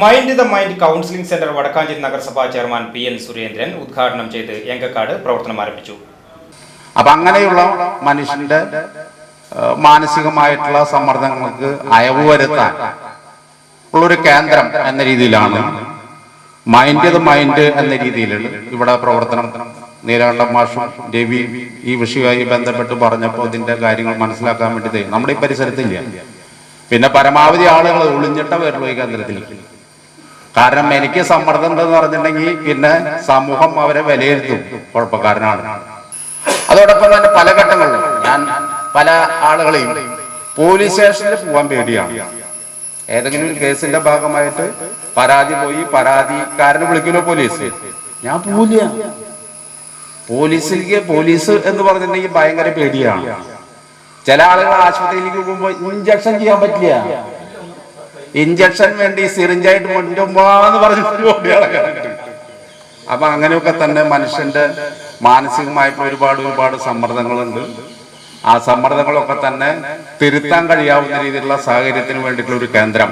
Mind the mind counselling centre Vadakkanchery നഗരസഭാ chairman P N Surendran ഉദ്ഘാടനം ചെയ്ത് എങ്കക്കാട് പ്രവർത്തനം ആരംഭിച്ചു. അപ്പൊ അങ്ങനെയുള്ള മനുഷ്യന്റെ മാനസികമായിട്ടുള്ള സമ്മർദ്ദങ്ങൾക്ക് അയവ് വരുത്താൻ ഉള്ളൊരു കേന്ദ്രം എന്ന രീതിയിലാണ് മൈൻഡ് ദ മൈൻഡ് എന്ന രീതിയിൽ ഇവിടെ പ്രവർത്തനം. നീലകണ്ഠ മാഷും രവി ഈ വിഷയവുമായി ബന്ധപ്പെട്ട് പറഞ്ഞപ്പോൾ ഇതിന്റെ കാര്യങ്ങൾ മനസ്സിലാക്കാൻ വേണ്ടി നമ്മുടെ ഈ പരിസരത്തില്ല. പിന്നെ പരമാവധി ആളുകൾ ഒളിഞ്ഞിട്ട വരുള്ളൂ ഈ കേന്ദ്രത്തിലേക്ക്. കാരണം എനിക്ക് സമ്മർദ്ദം ഉണ്ടെന്ന് പറഞ്ഞിട്ടുണ്ടെങ്കിൽ പിന്നെ സമൂഹം അവരെ വിലയിരുത്തും. കുഴപ്പക്കാരനാണ്. അതോടൊപ്പം തന്നെ പല ഘട്ടങ്ങളിലും ഞാൻ പല ആളുകളെയും പോലീസ് സ്റ്റേഷനിൽ പോകാൻ പേടിയാണ്. ഏതെങ്കിലും കേസിന്റെ ഭാഗമായിട്ട് പരാതി പോയി പരാതിക്കാരനെ വിളിക്കുമല്ലോ പോലീസ് ഞാൻ പോവില്ല. പോലീസിലേക്ക് പോലീസ് എന്ന് പറഞ്ഞിട്ടുണ്ടെങ്കിൽ ഭയങ്കര പേടിയാണ്. ചില ആളുകൾ ആശുപത്രിയിലേക്ക് പോകുമ്പോൾ ഇഞ്ചക്ഷൻ ചെയ്യാൻ പറ്റില്ല. ഇഞ്ചക്ഷൻ വേണ്ടി സിറിഞ്ചായിട്ട് കൊണ്ടുപോകാന്ന് പറഞ്ഞു. അപ്പൊ അങ്ങനെയൊക്കെ തന്നെ മനുഷ്യന്റെ മാനസികമായിട്ട് ഒരുപാട് ഒരുപാട് സമ്മർദ്ദങ്ങളുണ്ട്. ആ സമ്മർദ്ദങ്ങളൊക്കെ തന്നെ തിരുത്താൻ കഴിയാവുന്ന രീതിയിലുള്ള സാഹചര്യത്തിന് വേണ്ടിയിട്ടുള്ള ഒരു കേന്ദ്രം.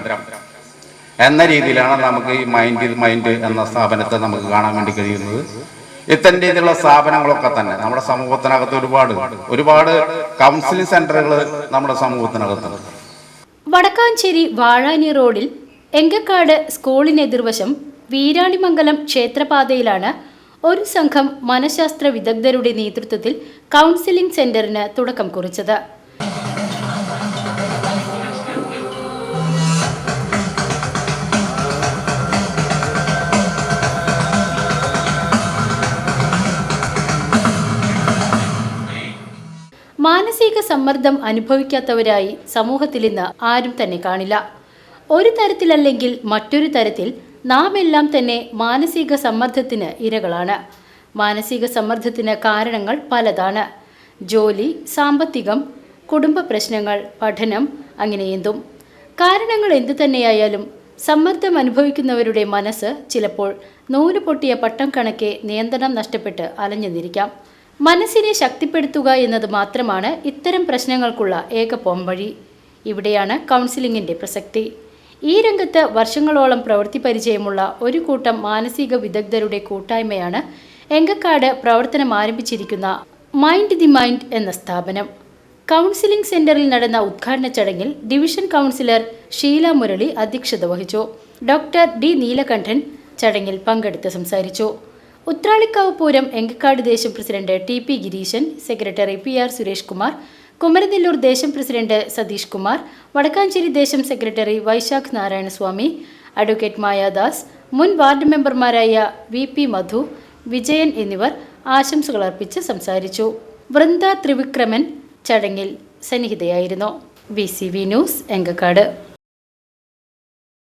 എന്ന രീതിയിലാണ് നമുക്ക് ഈ മൈൻഡ് മൈൻഡ് എന്ന സ്ഥാപനത്തെ നമുക്ക് കാണാൻ വേണ്ടി കഴിയുന്നത്. ഇത്തരം രീതിയിലുള്ള സ്ഥാപനങ്ങളൊക്കെ തന്നെ നമ്മുടെ സമൂഹത്തിനകത്ത് ഒരുപാട് ഒരുപാട് കൗൺസിലിംഗ് സെന്ററുകൾ നമ്മുടെ സമൂഹത്തിനകത്തുണ്ട്. വടക്കാഞ്ചേരി വാഴാനി റോഡിൽ എങ്കക്കാട് സ്കൂളിനെതിർവശം വീരാണിമംഗലം ക്ഷേത്രപാതയിലാണ് ഒരു സംഘം മനഃശാസ്ത്ര വിദഗ്ധരുടെ നേതൃത്വത്തിൽ കൗൺസിലിംഗ് സെന്ററിന് തുടക്കം കുറിച്ചത്. മാനസിക സമ്മർദ്ദം അനുഭവിക്കാത്തവരായി സമൂഹത്തിൽ ഇന്ന് ആരും തന്നെ കാണില്ല. ഒരു തരത്തിലല്ലെങ്കിൽ മറ്റൊരു തരത്തിൽ നാം എല്ലാം തന്നെ മാനസിക സമ്മർദ്ദത്തിന് ഇരകളാണ്. മാനസിക സമ്മർദ്ദത്തിന് കാരണങ്ങൾ പലതാണ്. ജോലി സാമ്പത്തികം കുടുംബ പ്രശ്നങ്ങൾ പഠനം അങ്ങനെ എന്തും. കാരണങ്ങൾ എന്തു തന്നെയായാലും സമ്മർദ്ദം അനുഭവിക്കുന്നവരുടെ മനസ്സ് ചിലപ്പോൾ നൂൽ പൊട്ടിയ പട്ടം കണക്കെ നിയന്ത്രണം നഷ്ടപ്പെട്ട് അലഞ്ഞുനിരിക്കാം മനസ്സിനെ ശക്തിപ്പെടുത്തുക എന്നത് മാത്രമാണ് ഇത്തരം പ്രശ്നങ്ങൾക്കുള്ള ഏക പോംവഴി. ഇവിടെയാണ് കൗൺസിലിങ്ങിന്റെ പ്രസക്തി. ഈ രംഗത്ത് വർഷങ്ങളോളം പ്രവൃത്തി പരിചയമുള്ള ഒരു കൂട്ടം മാനസിക വിദഗ്ധരുടെ കൂട്ടായ്മയാണ് എങ്കക്കാട് പ്രവർത്തനം ആരംഭിച്ചിരിക്കുന്ന മൈൻഡ് ദി മൈൻഡ് എന്ന സ്ഥാപനം. കൗൺസിലിംഗ് സെന്ററിൽ നടന്ന ഉദ്ഘാടന ചടങ്ങിൽ ഡിവിഷൻ കൗൺസിലർ ഷീല മുരളി അധ്യക്ഷത വഹിച്ചു. ഡോക്ടർ ഡി നീലകണ്ഠൻ ചടങ്ങിൽ പങ്കെടുത്ത് സംസാരിച്ചു. ഉത്രാളിക്കാവ് പൂരം എങ്കക്കാട് ദേശം president T P Gireeshan secretary P R Suresh Kumar Kumaranellur ദേശം പ്രസിഡന്റ് സതീഷ് കുമാർ വടക്കാഞ്ചേരി ദേശം സെക്രട്ടറി വൈശാഖ് നാരായണസ്വാമി അഡ്വക്കേറ്റ് മായാദാസ് മുൻ വാർഡ് മെമ്പർമാരായ വി പി മധു വിജയൻ എന്നിവർ ആശംസകൾ അർപ്പിച്ച് സംസാരിച്ചു. വൃന്ദ ത്രിവിക്രമൻ ചടങ്ങിൽ സന്നിഹിതയായിരുന്നു. V C V news Engakkad.